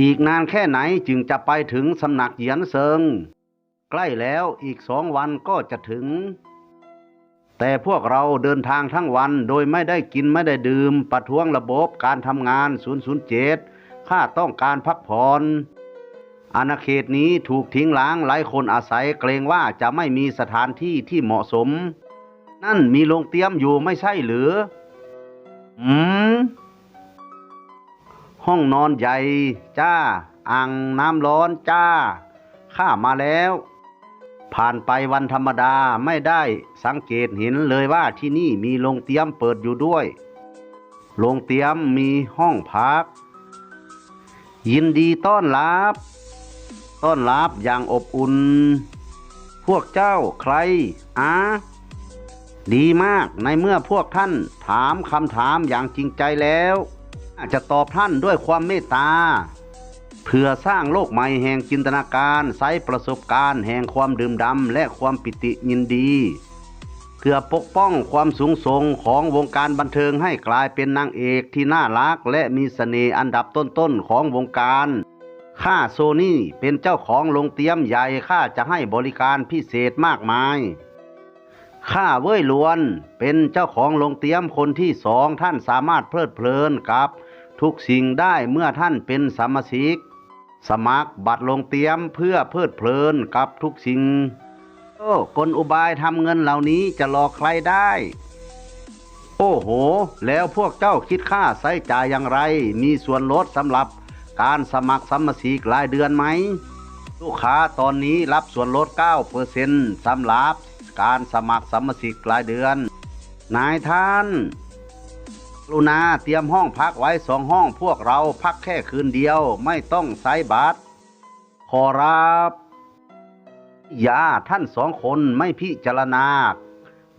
อีกนานแค่ไหนจึงจะไปถึงสำนักเหยียนเซิง ใกล้แล้วอีกสองวันก็จะถึง แต่พวกเราเดินทางทั้งวันโดยไม่ได้กินไม่ได้ดื่ม ประท้วงระบบการทำงาน 007 ข้าต้องการพักผ่อนอาณาเขตนี้ถูกทิ้งล้างหลายคนอาศัยเกรงว่าจะไม่มีสถานที่ที่เหมาะสม นั่นมีโรงเตรียมอยู่ไม่ใช่หรือ อืม ห้องนอนใหญ่ จ้า อ่างน้ำร้อนจ้า ข้ามาแล้ว ผ่านไปวันธรรมดาไม่ได้สังเกตเห็นเลยว่าที่นี่มีโรงเตรียมเปิดอยู่ด้วย โรงเตรียมมีห้องพัก ยินดีต้อนรับ ต้อนรับอย่างอบอุ่น พวกเจ้าใครอาดีมากในเมื่อพวกท่านถามคำถามอย่างจริงใจแล้วาจะตอบท่านด้วยความเมตตาเพื่อสร้างโลกใหม่แห่งจินตนาการใช้ประสบการณ์แห่งความดื่มดำและความปิติยินดีเพื่อปกป้องความสูงส่งของวงการบันเทิงให้กลายเป็นนางเอกที่น่ารักและมีเสน่ห์อันดับต้นๆของวงการ ข้าโซนี่เป็นเจ้าของโรงเตรียมใหญ่ข้าจะให้บริการพิเศษมากมาย ข้าเว้ยลวนเป็นเจ้าของโรงเตรียมคนที่สองท่านสามารถเพลิดเพลินกับ ทุกสิ่งได้เมื่อท่านเป็นสมาชิก สมัครบัตรลงเตรียมเพื่อเพลิดเพลินกับทุกสิ่งโอ้กลอุบายทำเงินเหล่านี้จะหลอกใครได้ โอ้โห แล้วพวกเจ้าคิดค่าใช้จ่ายอย่างไร มีส่วนลดสำหรับการสมัครสมาชิกรายเดือนไหม ลูกค้าตอนนี้รับส่วนลด 9%สำหรับการสมัครสมาชิกรายเดือน นายท่าน รุณาเตรียมห้องพักไว้สองห้องพวกเราพักแค่คืนเดียวไม่ต้องใช้บัตรขอรับอย่าท่านสองคนไม่พิจารณา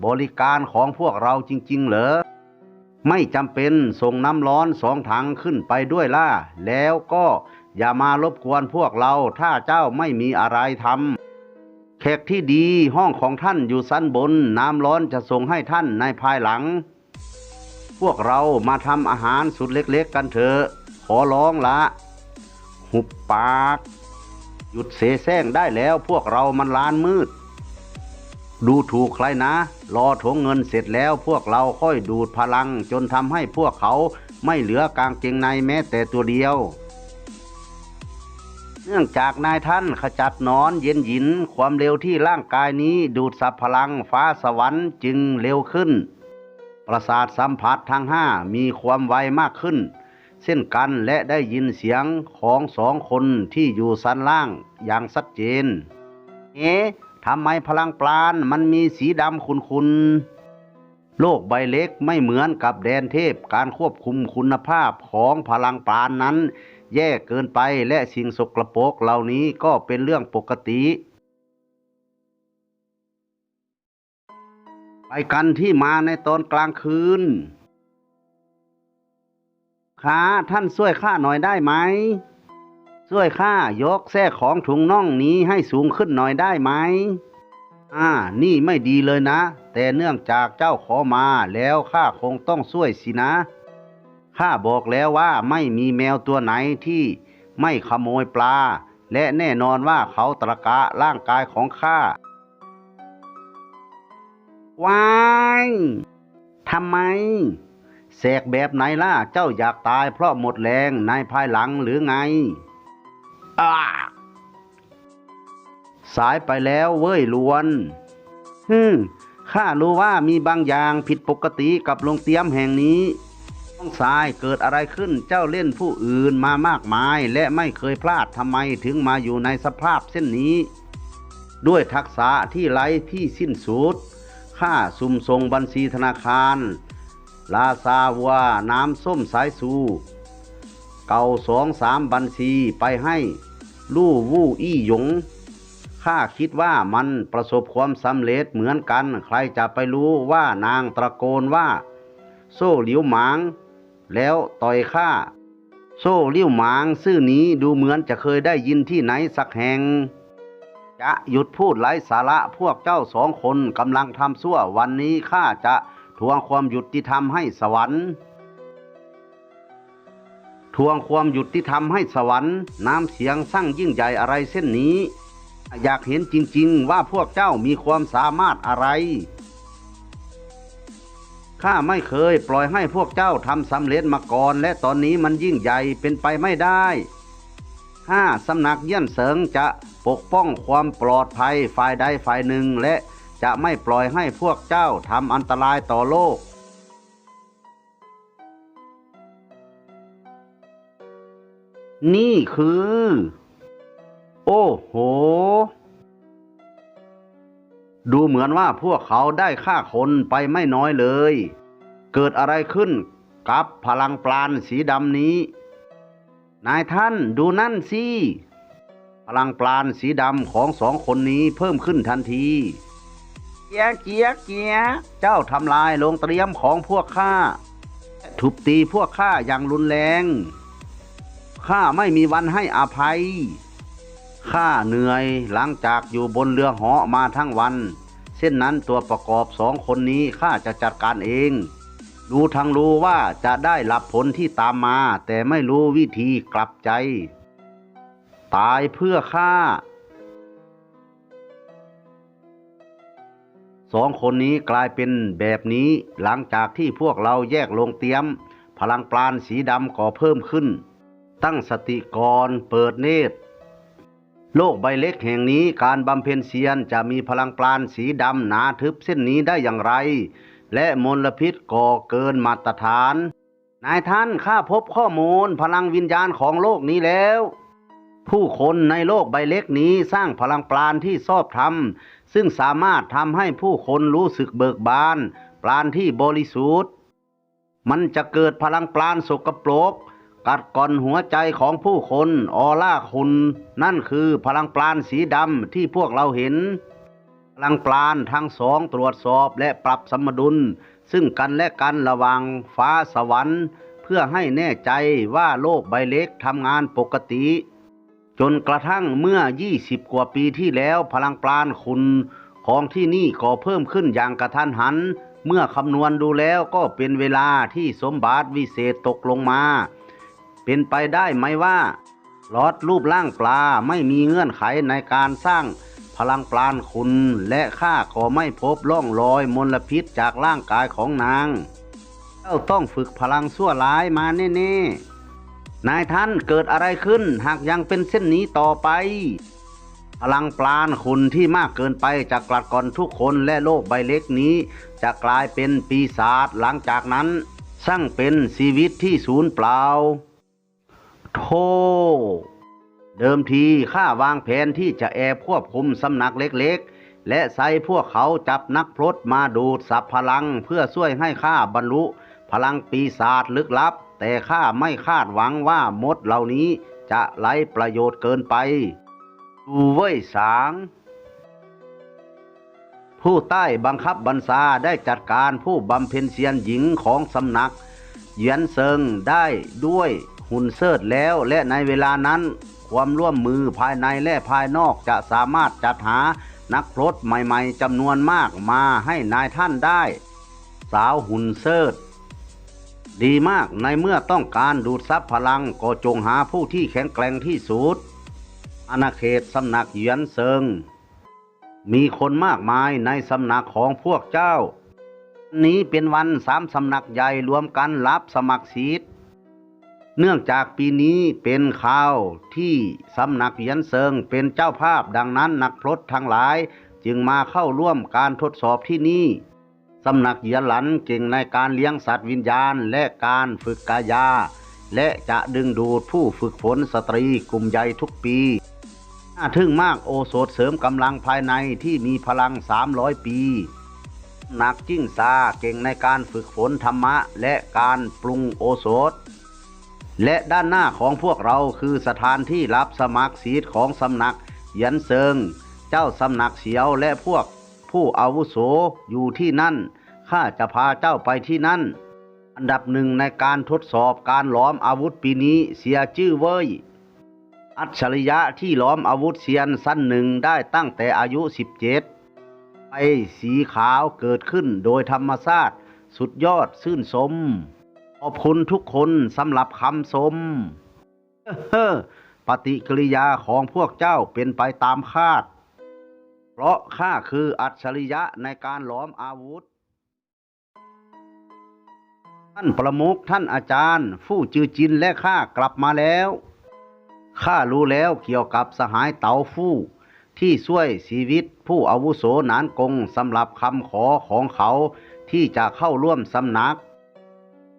บริการของพวกเราจริง ๆ เหรอ ไม่จำเป็นส่งน้ำร้อนสองถังขึ้นไปด้วยล่ะ แล้วก็อย่ามารบกวนพวกเราถ้าเจ้าไม่มีอะไรทำแขกที่ดีห้องของท่านอยู่ชั้นบน น้ำร้อนจะส่งให้ท่านในภายหลัง พวกเรามาทำอาหารสุดเล็กๆกันเถอะ ขอร้องละ หุบปาก หยุดเสแสร้งได้แล้วพวกเรามันล้านมืด ดูถูกใครนะ รอถงเงินเสร็จแล้วพวกเราค่อยดูดพลัง จนทำให้พวกเขาไม่เหลือกางเกงในแม้แต่ตัวเดียว เนื่องจากนายท่านขจัดนอนเย็นหยินความเร็วที่ร่างกายนี้ดูดซับพลังฟ้าสวรรค์จึงเร็วขึ้น ประสาทสัมผัสทั้งห้ามีความไวมากขึ้น เช่นกันและได้ยินเสียงของสองคนที่อยู่สันล่างอย่างชัดเจน เอ๊ะทำไมพลังปราณมันมีสีดำขุนๆ โลกใบเล็กไม่เหมือนกับแดนเทพการควบคุมคุณภาพของพลังปราณนั้น แย่เกินไปและสิ่งสกรปรกเหล่านี้ก็เป็นเรื่องปกติ ไปกันที่มาในตอนกลางคืนข้าท่านช่วยข้าหน่อยได้ไหม ช่วยข้ายกแส้ของถุงน่องนี้ให้สูงขึ้นหน่อยได้ไหม อ่า นี่ไม่ดีเลยนะ แต่เนื่องจากเจ้าขอมาแล้วข้าคงต้องช่วยสินะ ข้าบอกแล้วว่าไม่มีแมวตัวไหนที่ไม่ขโมยปลา และแน่นอนว่าเขาตระกะร่างกายของข้า ว้ายทำไมแสกแบบไหนล่ะ เจ้าอยากตายเพราะหมดแรงในภายหลังหรือไงอาสายไปแล้วเว้ยลวนฮึมข้ารู้ว่ามีบางอย่างผิดปกติกับโรงเตียมแห่งนี้น้องสายเกิดอะไรขึ้นเจ้าเล่นผู้อื่นมามากมาย และไม่เคยพลาดทำไมถึงมาอยู่ในสภาพเช่นนี้ ด้วยทักษะที่ไร้ที่สิ้นสุด ค่าซุ่มส่งบัญชีธนาคาร ลาซาวัวน้ำส้มสายสูเก่าสองสามบัญชีไปให้ลู่วู่อี้หยงข้าคิดว่ามันประสบความสำเร็จเหมือนกัน ใครจะไปรู้ว่านางตะโกนว่า โซ่เหลียวหมาง แล้วต่อยข้าโซ่เลี้ยวหมางชื่อนี้ดูเหมือนจะเคยได้ยินที่ไหนสักแห่ง จะหยุดพูดไร้สาระพวกเจ้าสองคนกำลังทำชั่ววันนี้ข้าจะทวงความยุติธรรมให้สวรรค์ททวงความยุติธรรมให้สวรรค์ น้ำเสียงสร้างยิ่งใหญ่อะไรเส้นนี้ อยากเห็นจริงๆว่าพวกเจ้ามีความสามารถอะไรข้าไม่เคยปล่อยให้พวกเจ้าทำสำเร็จมาก่อน และตอนนี้มันยิ่งใหญ่เป็นไปไม่ได้ ห้าสำนักเยี่ยนเสริงจะปกป้องความปลอดภัยฝ่ายใดฝ่ายหนึ่ง และจะไม่ปล่อยให้พวกเจ้าทำอันตรายต่อโลก นี่คือ โอ้โห ดูเหมือนว่าพวกเขาได้ฆ่าคนไปไม่น้อยเลย เกิดอะไรขึ้นกับพลังปราณสีดำนี้ นายท่านดูนั่นสิพลังปราณสีดำของสองคนนี้เพิ่มขึ้นทันที เกียเกียเกียเจ้าทำลายโรงเตรียมของพวกข้าทุบตีพวกข้าอย่างรุนแรง ข้าไม่มีวันให้อภัย ข้าเหนื่อยหลังจากอยู่บนเรือเหาะมาทั้งวัน เส้นนั้นตัวประกอบสองคนนี้ข้าจะจัดการเอง รู้ทั้งรู้ว่าจะได้รับผลที่ตามมา แต่ไม่รู้วิธีกลับใจ ตายเพื่อข้าสองคนนี้กลายเป็นแบบนี้หลังจากที่พวกเราแยกลงเตรียม พลังปราณสีดำก่อเพิ่มขึ้น ตั้งสติก่อนเปิดเนตร โลกใบเล็กแห่งนี้การบำเพ็ญเซียนจะมีพลังปราณสีดำหนาทึบเส้นนี้ได้อย่างไร และมลพิษก่อเกินมาตรฐาน นายท่านข้าพบข้อมูลพลังวิญญาณของโลกนี้แล้ว ผู้คนในโลกใบเล็กนี้สร้างพลังปราณที่ชอบธรรม ซึ่งสามารถทำให้ผู้คนรู้สึกเบิกบาน ปราณที่บริสุทธิ์ มันจะเกิดพลังปราณสกปรกกัดก่อนหัวใจของผู้คนออล่าคุณ นั่นคือพลังปราณสีดำที่พวกเราเห็น ลังปราณทั้งสองตรวจสอบและปรับสมดุล ซึ่งกันและกันระหว่างฟ้าสวรรค์ เพื่อให้แน่ใจว่าโลกใบเล็กทำงานปกติ จนกระทั่งเมื่อ 20 กว่าปีที่แล้วพลังปราณคุณของที่นี่ก็เพิ่มขึ้นอย่างกระทันหัน เมื่อคำนวณดูแล้วก็เป็นเวลาที่สมบัติวิเศษตกลงมา เป็นไปได้ไหมว่าลอดรูปร่างปลาไม่มีเงื่อนไขในการสร้าง พลังปราณคุณ และข้าก็ไม่พบร่องรอยมลพิษจากร่างกายของนาง เจ้าต้องฝึกพลังชั่วร้ายมาแน่ๆ นายท่านเกิดอะไรขึ้นหากยังเป็นเส้นนี้ต่อไป พลังปราณคุณที่มากเกินไปจะกลัดก่อนทุกคนและโลกใบเล็กนี้ จะกลายเป็นปีศาจหลังจากนั้นช่างเป็นชีวิตที่สูญเปล่าโธ่ เดิมทีข้าวางแผนที่จะแอบควบคุมสำนักเล็กๆ และใส่พวกเขาจับนักพรตมาดูดสับพลังเพื่อช่วยให้ข้าบรรลุ พลังปีศาจลึกลับ แต่ข้าไม่คาดหวังว่ามดเหล่านี้จะไร้ประโยชน์เกินไป ดูเว้ยสาง ผู้ใต้บังคับบัญชาได้จัดการผู้บำเพ็ญเสียนหญิงของสำนัก เหยียนเซิงได้ด้วย หุ่นเซิร์ดแล้วและในเวลานั้น ความร่วมมือภายในและภายนอกจะสามารถจัดหานักพรตใหม่ๆจำนวนมากมาให้นายท่านได้ สาวหุ่นเซิร์ดดีมากในเมื่อต้องการดูดซับพลังก็จงหาผู้ที่แข็งแกร่งที่สุดอาณาเขตสำนักเยียนเซิง มีคนมากมายในสำนักของพวกเจ้า นี้เป็นวันสามสำนักใหญ่รวมกันรับสมัครสิท เนื่องจากปีนี้เป็นข่าวที่สำนักเยียนเซิงเป็นเจ้าภาพดังนั้นนักพรตทั้งหลายจึงมาเข้าร่วมการทดสอบที่นี่สำนักเยียนหลันเก่งในการเลี้ยงสัตว์วิญญาณและการฝึกกายา และจะดึงดูดผู้ฝึกฝนสตรีกลุ่มใหญ่ทุกปีน่าทึ่งมากโอโสถเสริมกำลังภายในที่มีพลัง 300 ปีนักจิ้งซาเก่งในการฝึกฝนธรรมะและการปรุงโอโสถ และด้านหน้าของพวกเราคือสถานที่รับสมัครสีทของสำนักเยันเซิง เจ้าสำนักเสียวและพวกผู้อาวุโสอยู่ที่นั่น ข้าจะพาเจ้าไปที่นั่น อันดับหนึ่งในการทดสอบการหลอมอาวุธปีนี้เสียชื่อเว้ย อัจฉริยะที่ล้อมอาวุธเซียนสั้นหนึ่งได้ตั้งแต่อายุ 17ไฟสีขาวเกิดขึ้นโดยธรรมชาติสุดยอดซื่นสม ขอบคุณทุกคนสำหรับคำชมเฮ้อปฏิกิริยาของพวกเจ้าเป็นไปตามคาด เพราะข้าคืออัจฉริยะในการหลอมอาวุธ ท่านประมุขท่านอาจารย์ฟู่จือจินและข้ากลับมาแล้ว ข้ารู้แล้วเกี่ยวกับสหายเต๋าฟู่ที่ช่วยชีวิตผู้อาวุโสนานกงสำหรับคำขอของเขาที่จะเข้าร่วมสำนัก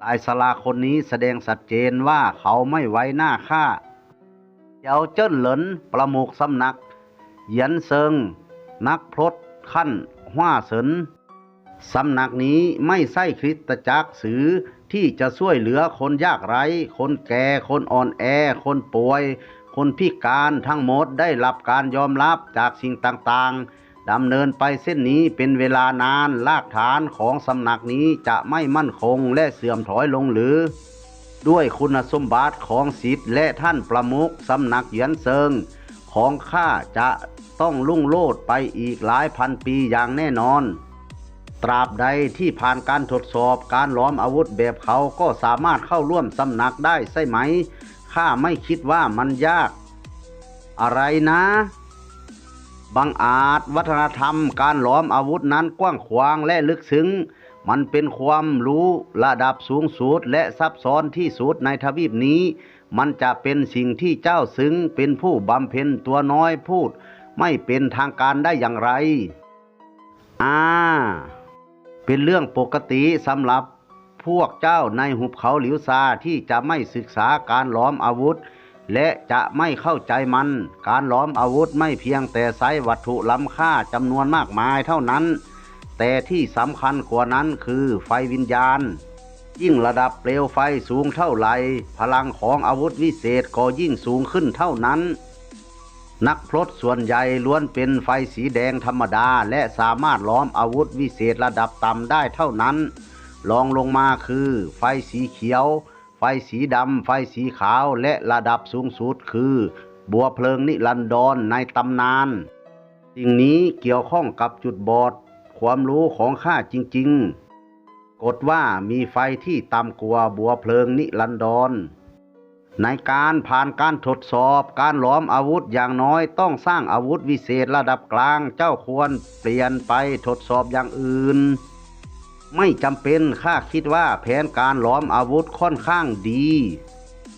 นายสลาคนนี้แสดงชัดเจนว่าเขาไม่ไว้หน้าข้าเยาเจิ้นเหลินประมุขสำนัก เหยียนเซิง นักพรตขั้นห้าเสินสำนักนี้ไม่ใช่คริสตจักรสือที่จะช่วยเหลือคนยากไร้ คนแก่ คนอ่อนแอ คนป่วย คนพิการทั้งหมดได้รับการยอมรับจากสิ่งต่างๆ ดำเนินไปเส้นนี้เป็นเวลานานรากฐานของสำนักนี้จะไม่มั่นคงและเสื่อมถอยลงหรือ ด้วยคุณสมบัติของศิษย์และท่านประมุขสำนักเหยียนเซิง ของข้าจะต้องลุ่งโลดไปอีกหลายพันปีอย่างแน่นอน ตราบใดที่ผ่านการทดสอบการล้อมอาวุธแบบเขาก็สามารถเข้าร่วมสำนักได้ใช่ไหมข้าไม่คิดว่ามันยาก อะไรนะ บังอาจวัฒนธรรมการหลอมอาวุธนั้นกว้างขวางและลึกซึ้ง มันเป็นความรู้ระดับสูงสุดและซับซ้อนที่สุดในทวีปนี้ มันจะเป็นสิ่งที่เจ้าซึ้งเป็นผู้บำเพ็ญตัวน้อยพูด ไม่เป็นทางการได้อย่างไรอ่าเป็นเรื่องปกติสำหรับพวกเจ้าในหุบเขาหลิวซาที่จะไม่ศึกษาการล้อมอาวุธ และจะไม่เข้าใจมัน การล้อมอาวุธไม่เพียงแต่ใช้วัตถุล้ำค่าจำนวนมากมายเท่านั้น แต่ที่สำคัญกว่านั้นคือไฟวิญญาณ ยิ่งระดับเปลวไฟสูงเท่าไหร่พลังของอาวุธวิเศษก็ยิ่งสูงขึ้นเท่านั้น นักพรตส่วนใหญ่ล้วนเป็นไฟสีแดงธรรมดา และสามารถล้อมอาวุธวิเศษระดับต่ำได้เท่านั้นรองลงมาคือไฟสีเขียว ไฟสีดำ ไฟสีขาวและระดับสูงสุดคือ บัวเพลิงนิรันดรในตำนาน สิ่งนี้เกี่ยวข้องกับจุดบอด ความรู้ของข้าจริง ๆ กฎว่ามีไฟที่ต่ำกว่าบัวเพลิงนิรันดร ในการผ่านการทดสอบการล้อมอาวุธอย่างน้อยต้องสร้างอาวุธวิเศษระดับกลางเจ้าควรเปลี่ยนไปทดสอบอย่างอื่น ไม่จำเป็นข้าคิดว่าแผนการล้อมอาวุธค่อนข้างดี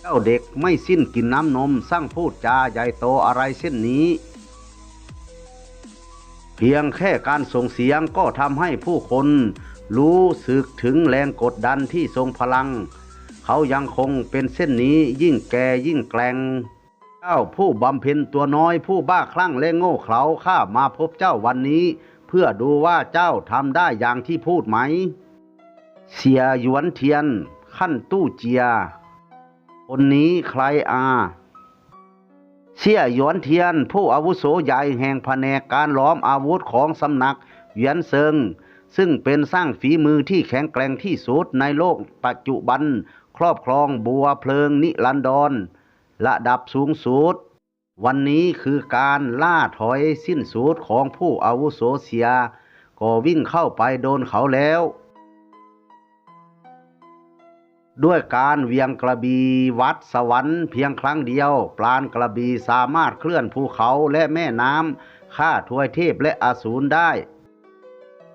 เจ้าเด็กไม่สิ้นกินน้ำนมสร้างพูดจาใหญ่โตอะไรเช่นนี้ เพียงแค่การส่งเสียงก็ทำให้ผู้คนรู้สึกถึงแรงกดดันที่ทรงพลัง เขายังคงเป็นเส้นนี้ยิ่งแก่ยิ่งแกร่งเจ้าผู้บำเพ็ญตัวน้อยผู้บ้าคลั่งและโง่เขลาข้ามาพบเจ้าวันนี้ พื่อดูว่าเจ้าทำได้อย่างที่พูดไหม เสียหยวนเทียน ขั้นตู้เจีย คนนี้ใครอา เสียหยวนเทียน ผู้อาวุโสใหญ่แห่งแผนกการล้อมอาวุธของสำนักเหวียนเซิง ซึ่งเป็นสร้างฝีมือที่แข็งแกร่งที่สุดในโลกปัจจุบัน ครอบครองบัวเพลิงนิรันดรระดับสูงสุด วันนี้คือการล่าถอยสิ้นสุดของผู้อาวุโสเสีย ก็วิ่งเข้าไปโดนเขาแล้ว ด้วยการเวียงกระบีวัดสวรรค์เพียงครั้งเดียว ปราณกระบีสามารถเคลื่อนภูเขาและแม่น้ำฆ่าทวยเทพและอสูรได้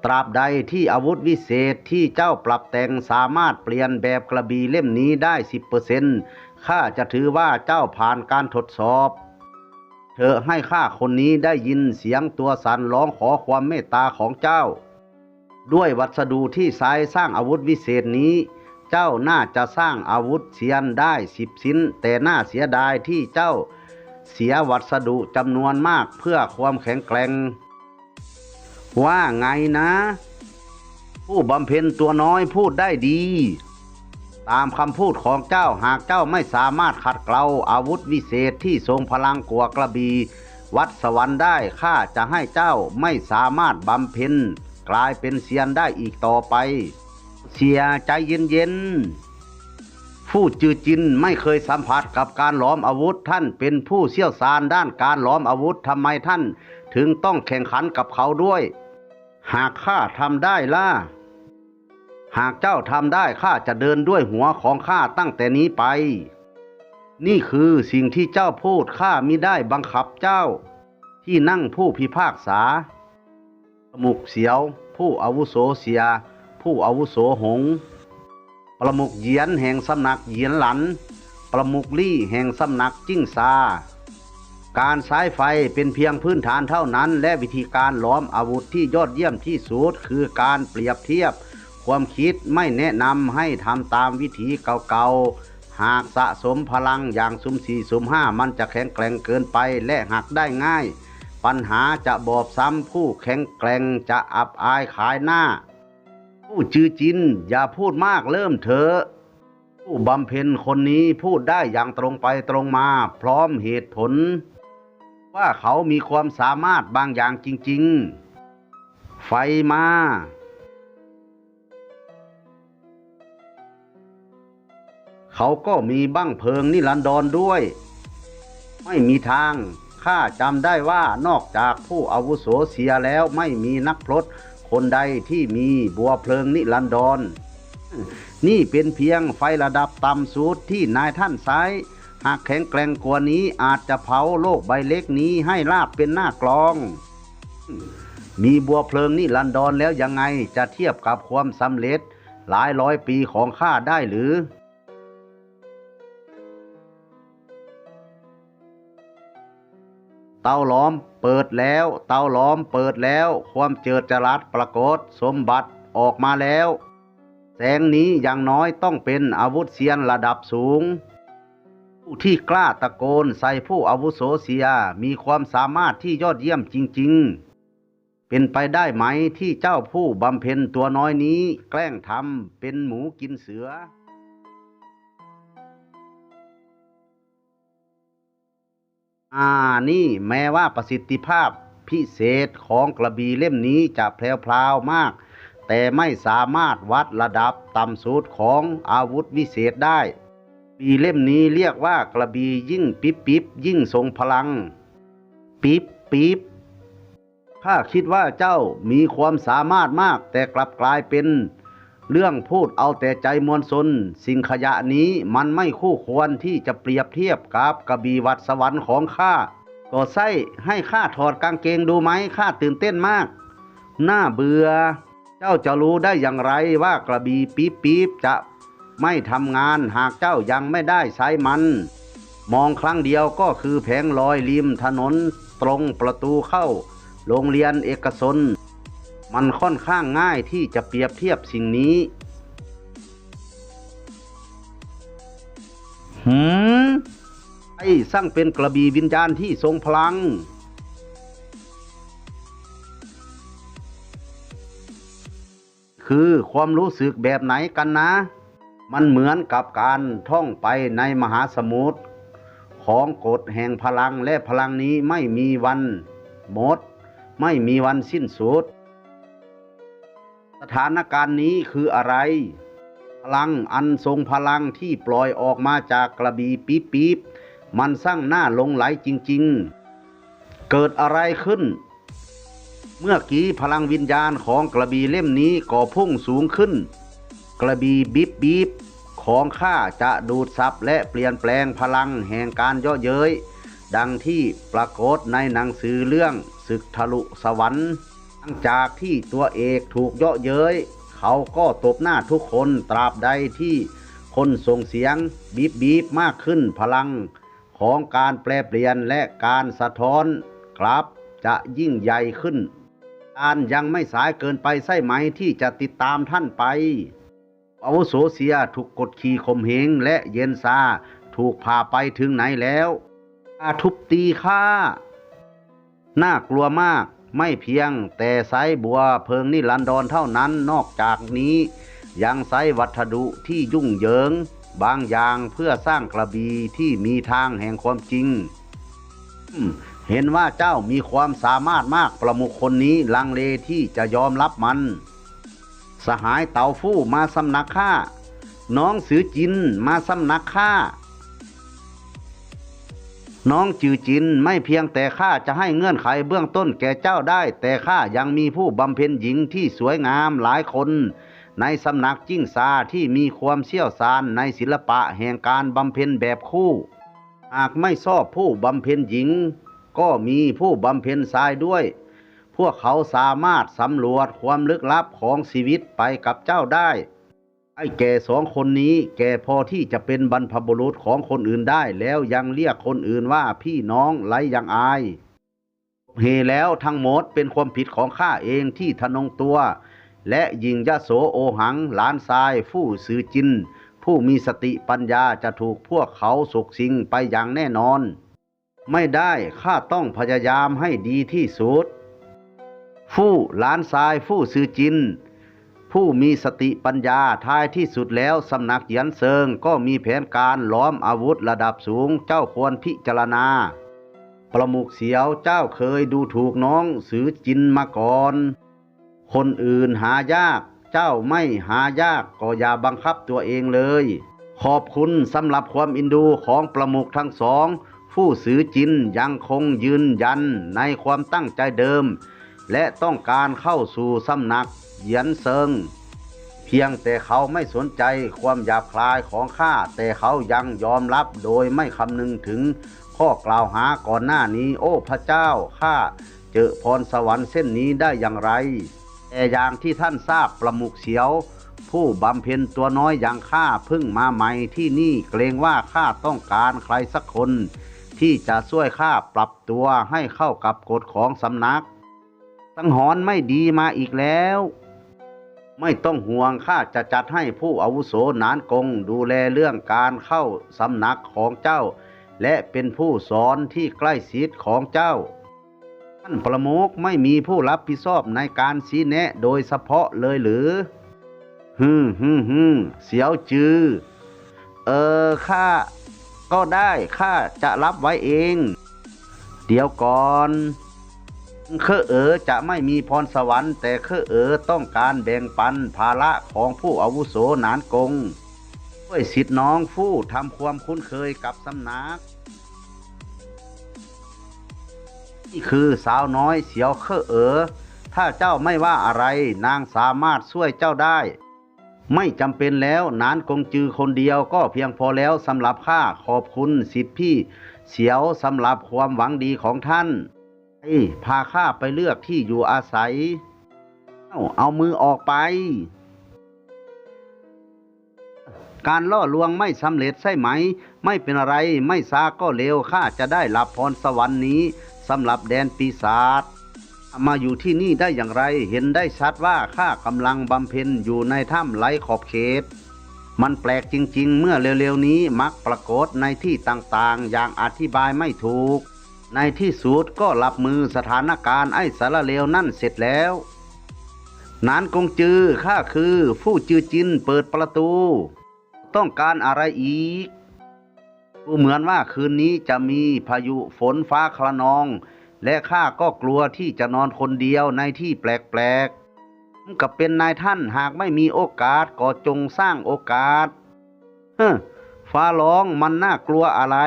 ตราบใดที่อาวุธวิเศษที่เจ้าปรับแต่งสามารถเปลี่ยนแบบกระบีเล่มนี้ได้สิบเปอร์เซ็นต์ข้าจะถือว่าเจ้าผ่านการทดสอบ เธอให้ข้าคนนี้ได้ยินเสียงตัวสันร้องขอความเมตตาของเจ้า ด้วยวัสดุที่ใช้สร้างอาวุธวิเศษนี้ เจ้าน่าจะสร้างอาวุธเสียนได้สิบชิ้น แต่น่าเสียดายที่เจ้าเสียวัสดุจำนวนมากเพื่อความแข็งแกร่ง ว่าไงนะ ผู้บำเพ็ญตัวน้อยพูดได้ดี ตามคำพูดของเจ้าหากเจ้าไม่สามารถขัดเกลาอาวุธวิเศษที่ทรงพลังกว่ากระบีวัดสวรรค์ได้ข้าจะให้เจ้าไม่สามารถบำเพ็ญกลายเป็นเซียนได้อีกต่อไป เสียใจเย็นๆผู้จือจินไม่เคยสัมผัสกับการล้อมอาวุธท่านเป็นผู้เชี่ยวชาญด้านการล้อมอาวุธทำไมท่าน ถึงต้องแข่งขันกับเขาด้วย หากข้าทำได้ล่ะ หากเจ้าทำได้ข้าจะเดินด้วยหัวของข้าตั้งแต่นี้ไป นี่คือสิ่งที่เจ้าพูดข้ามิได้บังคับเจ้า ที่นั่งผู้พิพากษาประมุกเสียว ผู้อาวุโสเสีย ผู้อาวุโสหง ประมุกเยียนแห่งสำนักเยียนหลัน ประมุกลี่แห่งสำนักจิ้งซาการใช้ไฟเป็นเพียงพื้นฐานเท่านั้น และวิธีการล้อมอาวุธที่ยอดเยี่ยมที่สุดคือการเปรียบเทียบ ความคิดไม่แนะนำให้ทำตามวิธีเก่าๆ หากสะสมพลังอย่างสุ่มสี่สุ่มห้ามันจะแข็งแกร่งเกินไปและหักได้ง่าย ปัญหาจะบอบซ้ำผู้แข็งแกร่งจะอับอายขายหน้า ผู้จือจินอย่าพูดมากเริ่มเถอะผู้บำเพ็ญคนนี้พูดได้อย่างตรงไปตรงมา พร้อมเหตุผล ว่าเขามีความสามารถบางอย่างจริง ๆ ไฟมา เขาก็มีบั้งเพลิงนิรันดรด้วย ไม่มีทางข้าจำได้ว่านอกจากผู้อาวุโสเสียแล้วไม่มีนักพรตคนใดที่มีบัวเพลิงนิรันดรนี่เป็นเพียงไฟระดับต่ำสุดที่นายท่านซ้หากแข็งแกร่งกว่านี้อาจจะเผาโลกใบเล็กนี้ให้ราบเป็นหน้ากลอง มีบัวเพลิงนี่ลันดอนแล้วยังไงจะเทียบกับความสำเร็จหลายร้อยปีของข้าได้หรือ เตาล้อมเปิดแล้ว เตาล้อมเปิดแล้ว ความเจิดจรัสปรากฏสมบัติออกมาแล้ว แสงนี้อย่างน้อยต้องเป็นอาวุธเซียนระดับสูง ผู้ที่กล้าตะโกนใส่ผู้อาวุโสเสียมีความสามารถที่ยอดเยี่ยมจริง ๆ เป็นไปได้ไหมที่เจ้าผู้บำเพ็ญตัวน้อยนี้ แกล้งทำเป็นหมูกินเสือ อ่านี่แม้ว่าประสิทธิภาพพิเศษของกระบี่เล่มนี้จะแพรวๆมาก แต่ไม่สามารถวัดระดับต่ำสุดของอาวุธวิเศษได้ปีเล่มนี้เรียกว่ากระบี่ยิ่งปิ๊บปิ๊บยิ่งทรงพลัง ปิ๊บปิ๊บข้าคิดว่าเจ้ามีความสามารถมาก แต่กลับกลายเป็น เรื่องพูดเอาแต่ใจมวลชนสิ่งขยะนี้มันไม่คู่ควรที่จะเปรียบเทียบกับกระบี่วัดสวรรค์ของข้าก็ใส่ให้ข้าถอดกางเกงดูไหมข้าตื่นเต้นมาก หน่าเบื่อ เจ้าจะรู้ได้อย่างไรว่ากระบี่ปี๊บปี๊บจะไม่ทำงานหากเจ้ายังไม่ได้ใช้มัน มองครั้งเดียวก็คือแผงลอยริมถนนตรงประตูเข้า โรงเรียนเอกชน มันค่อนข้างง่ายที่จะเปรียบเทียบสิ่งนี้ หืม ไอ้สร้างเป็นกระบี่วิญญาณที่ทรงพลัง คือความรู้สึกแบบไหนกันนะ มันเหมือนกับการท่องไปในมหาสมุทรของกฎแห่งพลังและพลังนี้ไม่มีวันหมด ไม่มีวันสิ้นสุด สถานการณ์นี้คืออะไร พลังอันทรงพลังที่ปล่อยออกมาจากกระบี่ปี๊บปี๊บมันสร้างหน้าลงไหลจริง ๆ เกิดอะไรขึ้น เมื่อกี้พลังวิญญาณของกระบี่เล่มนี้ก่อพุ่งสูงขึ้น กระบี่บีบบีบของข้าจะดูดซับและเปลี่ยนแปลงพลังแห่งการย่อเย้ยดังที่ปรากฏในหนังสือเรื่องศึกทะลุสวรรค์ ลังจากที่ตัวเอกถูกเยาะเย้ย เขาก็ตบหน้าทุกคนตราบใดที่คนส่งเสียงบีบบีบมากขึ้นพลัง ของการแปลเปลี่ยนและการสะท้อนกลับจะยิ่งใหญ่ขึ้น การยังไม่สายเกินไปใช่ไหมที่จะติดตามท่านไปอาวุโสเสียถูกกดขี่ข่มเหงและเย็นซาถูกพาไปถึงไหนแล้วอาทุบตีข้าน่ากลัวมาก ไม่เพียงแต่ไซบัวเพิงนิรันดรเท่านั้นนอกจากนี้ ยังไซวัสดุที่ยุ่งเหยิง บางอย่างเพื่อสร้างกระบีที่มีทางแห่งความจริง เห็นว่าเจ้ามีความสามารถมากประมุขคนนี้ลังเลที่จะยอมรับมัน สหายเต่าฟู่มาสำนักข้าน้องสือจินมาสำนักข้า น้องจือจินไม่เพียงแต่ข้าจะให้เงื่อนไขเบื้องต้นแก่เจ้าได้ แต่ข้ายังมีผู้บำเพ็ญหญิงที่สวยงามหลายคน ในสำนักจิ้งซาที่มีความเชี่ยวชาญในศิลปะแห่งการบำเพ็ญแบบคู่ หากไม่ชอบผู้บำเพ็ญหญิง ก็มีผู้บำเพ็ญชายด้วย พวกเขาสามารถสำรวจความลึกลับของชีวิตไปกับเจ้าได้ ไอ้แก่สองคนนี้ แก่พอที่จะเป็นบรรพบุรุษของคนอื่นได้ แล้วยังเรียกคนอื่นว่าพี่น้องไรยังอายเฮแล้วทั้งหมดเป็นความผิดของข้าเองที่ทะนงตัว และยิงยะโสโอหังหลานทรายผู้สือจิน ผู้มีสติปัญญาจะถูกพวกเขาสุกสิงไปอย่างแน่นอน ไม่ได้ข้าต้องพยายามให้ดีที่สุดฟู่หลานทรายฟู่ซือจิน ผู้มีสติปัญญาท้ายที่สุดแล้วสำนักเยียนเซิงก็มีแผนการล้อมอาวุธระดับสูงเจ้าควรพิจารณา ประมุกเสียวเจ้าเคยดูถูกน้องสือจินมาก่อน คนอื่นหายาก เจ้าไม่หายากก็อย่าบังคับตัวเองเลย ขอบคุณสำหรับความอินดูของประมุขทั้งสอง ผู้สือจินยังคงยืนยันในความตั้งใจเดิม และต้องการเข้าสู่สำนัก เหยียนเซิง เพียงแต่เขาไม่สนใจความหยาบคลายของข้าแต่เขายังยอมรับโดยไม่คำนึงถึงข้อกล่าวหาก่อนหน้านี้ โอ้พระเจ้าข้าเจอพรสวรรค์เส้นนี้ได้อย่างไร แต่อย่างที่ท่านทราบประมุกเสียว ผู้บำเพ็ญตัวน้อยอย่างข้าเพิ่งมาใหม่ที่นี่เกรงว่าข้าต้องการใครสักคน ที่จะช่วยข้าปรับตัวให้เข้ากับกฎของสำนักสังหรณ์ไม่ดีมาอีกแล้ว ไม่ต้องห่วงข้าจะจัดให้ผู้อาวุโสนานกงดูแลเรื่องการเข้าสำนักของเจ้า และเป็นผู้สอนที่ใกล้ชิดของเจ้า ท่านประมุขไม่มีผู้รับผิดชอบในการชี้แนะโดยเฉพาะเลยหรือฮึมฮึมฮึมเสียวจือ เออข้าก็ได้ข้าจะรับไว้เอง เดี๋ยวก่อน เคอเอ๋อจะไม่มีพรสวรรค์ แต่เคอเอ๋อต้องการแบ่งปันภาระของผู้อาวุโสนานกงด้วยสิทธิน้องผู้ทำความคุ้นเคยกับสำนัก นี่คือสาวน้อยเสียวเคอเอ๋อถ้าเจ้าไม่ว่าอะไรนางสามารถช่วยเจ้าได้ ไม่จำเป็นแล้วนานกงจือคนเดียวก็เพียงพอแล้วสำหรับข้าขอบคุณสิทธิพี่ เสียวสำหรับความหวังดีของท่าน พาข้าไปเลือกที่อยู่อาศัย เอาเอามือออกไป การล่อลวงไม่สำเร็จใช่ไหม ไม่เป็นอะไรไม่ซาก็เร็วข้าจะได้หลับพรสวรรค์นี้สำหรับแดนปีศาจมาอยู่ที่นี่ได้อย่างไร เห็นได้ชัดว่าข้ากำลังบำเพ็ญอยู่ในถ้ำไร้ขอบเขต มันแปลกจริง ๆ เมื่อเร็วๆนี้มักปรากฏในที่ต่างๆ อย่างอธิบายไม่ถูก ในที่สุดก็รับมือสถานการณ์ไอ้สารเลวนั่นเสร็จแล้ว นานกงจือข้าคือผู้จือจินเปิดประตู ต้องการอะไรอีกดูเหมือนว่าคืนนี้จะมีพายุฝนฟ้าคละนอง และข้าก็กลัวที่จะนอนคนเดียวในที่แปลกๆกับเป็นนายท่านหากไม่มีโอกาสก็จงสร้างโอกาส เฮ้ฟ้าร้องมันน่ากลัวอะไร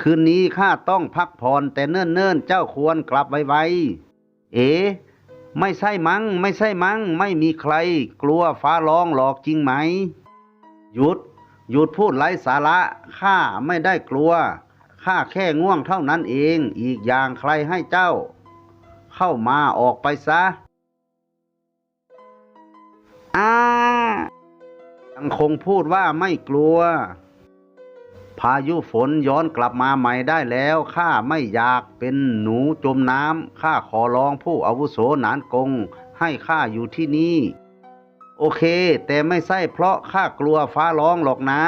คืนนี้ข้าต้องพักผ่อนแต่เนิ่นๆ เจ้าควรกลับไวๆ เอ๋ ไม่ใช่มัง้ง ไม่ใช่มัง้ง ไม่มีใคร กลัวฟ้าร้องหรอกจริงไหม หยุด หยุดพูดไร้สาระข้าไม่ได้กลัวข้าแค่ง่วงเท่านั้นเอง อีกอย่างใครให้เจ้า เข้ามาออกไปซะอ้ายังคงพูดว่าไม่กลัว พายุฝนย้อนกลับมาใหม่ได้แล้วข้าไม่อยากเป็นหนูจมน้ำข้าขอร้องผู้อาวุโสหนานกง ให้ข้าอยู่ที่นี่ โอเค แต่ไม่ใช่เพราะข้ากลัวฟ้าร้องหรอกนะ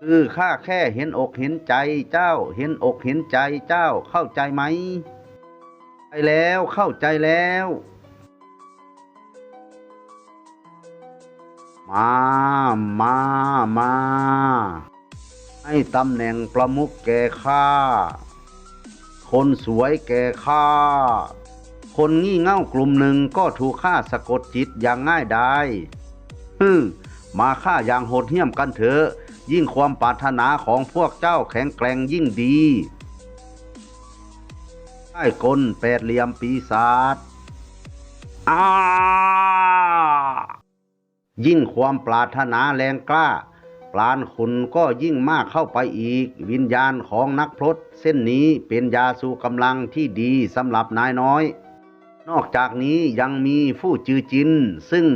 คือข้าแค่เห็นอกเห็นใจเจ้า เห็นอกเห็นใจเจ้าเข้าใจไหมไปแล้วเข้าใจแล้วมา มา มา ให้ตำแหน่งประมุขแก่ข้า คนสวยแก่ข้า คนงี่เง่ากลุ่มหนึ่งก็ถูกฆ่าสะกดจิตอย่างง่ายดายฮึมาฆ่าอย่างโหดเหี้ยมกันเถอะ ยิ่งความปรารถนาของพวกเจ้าแข็งแกร่งยิ่งดีใต้กลแปดเหลี่ยมปีศาจอายิ่งความปรารถนาแรงกล้า ปราณขุนก็ยิ่งมากเข้าไปอีก วิญญาณของนักพรตเส้นนี้เป็นยาสูกำลังที่ดีสำหรับนายน้อย นอกจากนี้ยังมีฟู่จือจิน ซึ่ง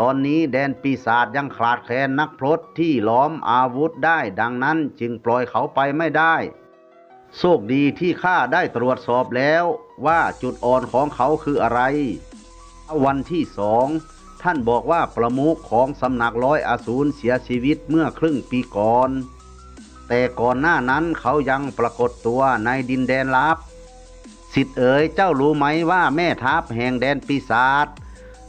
ตอนนี้แดนปีศาจยังขาดแคลนนักพรตที่ล้อมอาวุธได้ ดังนั้นจึงปล่อยเขาไปไม่ได้โชคดีที่ข้าได้ตรวจสอบแล้วว่าจุดอ่อนของเขาคืออะไร วันที่สอง ท่านบอกว่าประมุขของสำนักร้อยอสูรเสียชีวิตเมื่อครึ่งปีก่อน แต่ก่อนหน้านั้นเขายังปรากฏตัวในดินแดนลับ สิทธิ์เอ๋ยเจ้ารู้ไหมว่าแม่ทัพแห่งแดนปีศาจ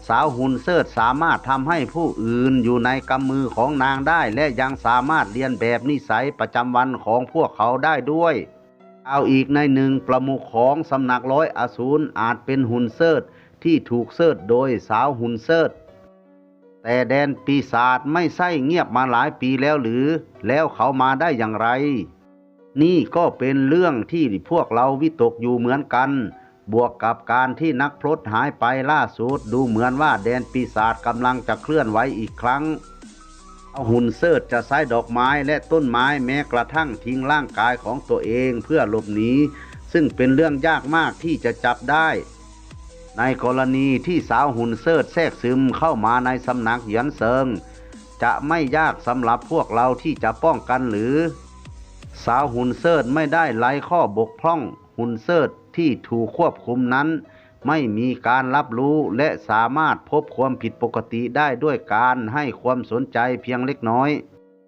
สาวหุ่นเสิร์ชสามารถทำให้ผู้อื่นอยู่ในกำมือของนางได้ และยังสามารถเรียนแบบนิสัยประจำวันของพวกเขาได้ด้วยเอาอีกในหนึ่งประมุขของสำนักร้อยอสูรอาจเป็นหุ่นเสิร์ชที่ถูกเสิร์ชโดยสาวหุ่นเสิร์ช แต่แดนปีศาจไม่ใช่เงียบมาหลายปีแล้วหรือ แล้วเขามาได้อย่างไร นี่ก็เป็นเรื่องที่พวกเราวิตกอยู่เหมือนกัน บวกกับการที่นักพรตหายไปล่าสุดดูเหมือนว่าแดนปีศาจกำลังจะเคลื่อนไหวอีกครั้งเอาหุ่นเสิร์ชจะใช้ดอกไม้และต้นไม้แม้กระทั่งทิ้งร่างกายของตัวเองเพื่อหลบหนีซึ่งเป็นเรื่องยากมากที่จะจับได้ ในกรณีที่สาวหุ่นเสิร์ชแทรกซึมเข้ามาในสำนักหยียนเซิง จะไม่ยากสำหรับพวกเราที่จะป้องกันหรือ สาวหุ่นเสิร์ชไม่ได้ไร้ข้อบกพร่อง หุ่นเสิร์ชที่ถูกควบคุมนั้น ไม่มีการรับรู้และสามารถพบความผิดปกติได้ด้วยการให้ความสนใจเพียงเล็กน้อย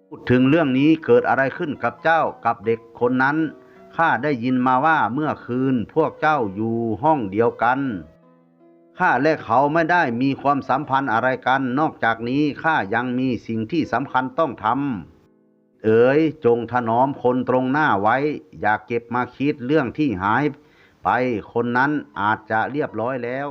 พูดถึงเรื่องนี้เกิดอะไรขึ้นกับเจ้ากับเด็กคนนั้นข้าได้ยินมาว่าเมื่อคืนพวกเจ้าอยู่ห้องเดียวกัน ข้าและเขาไม่ได้มีความสัมพันธ์อะไรกัน นอกจากนี้ข้ายังมีสิ่งที่สำคัญต้องทำ เอ๋ยจงถนอมคนตรงหน้าไว้ อย่าเก็บมาคิดเรื่องที่หายไปคนนั้นอาจจะเรียบร้อยแล้ว